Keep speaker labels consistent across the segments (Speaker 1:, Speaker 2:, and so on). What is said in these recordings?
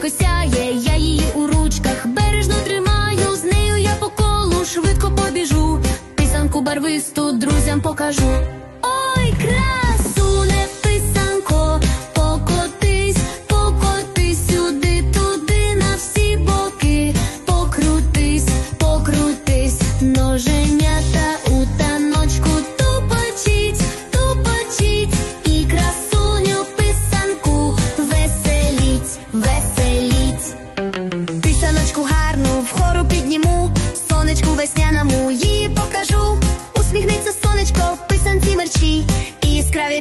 Speaker 1: сонечко сяє, я її у ручках бережно тримаю, з нею я по колу швидко побіжу, пісанку барвисту друзям покажу.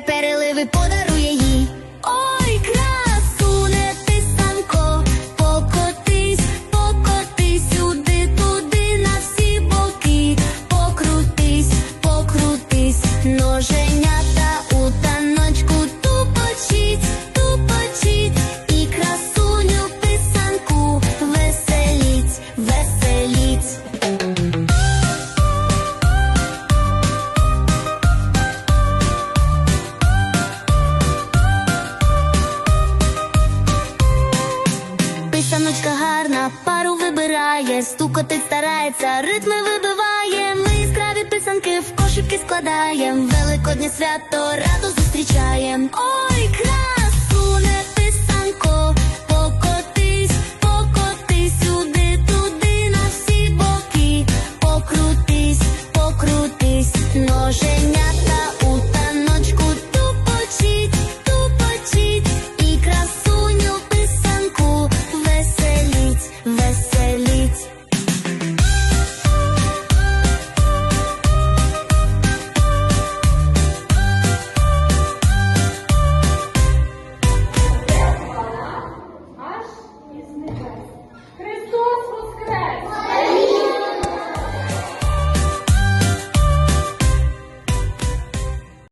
Speaker 1: переливи подарує їй. Паночка гарна, пару вибирає, стукотить старається, ритми вибиває, ми яскраві писанки в кошики складаєм, Великодні свято раду зустрічаєм. Ой, красуне писанко,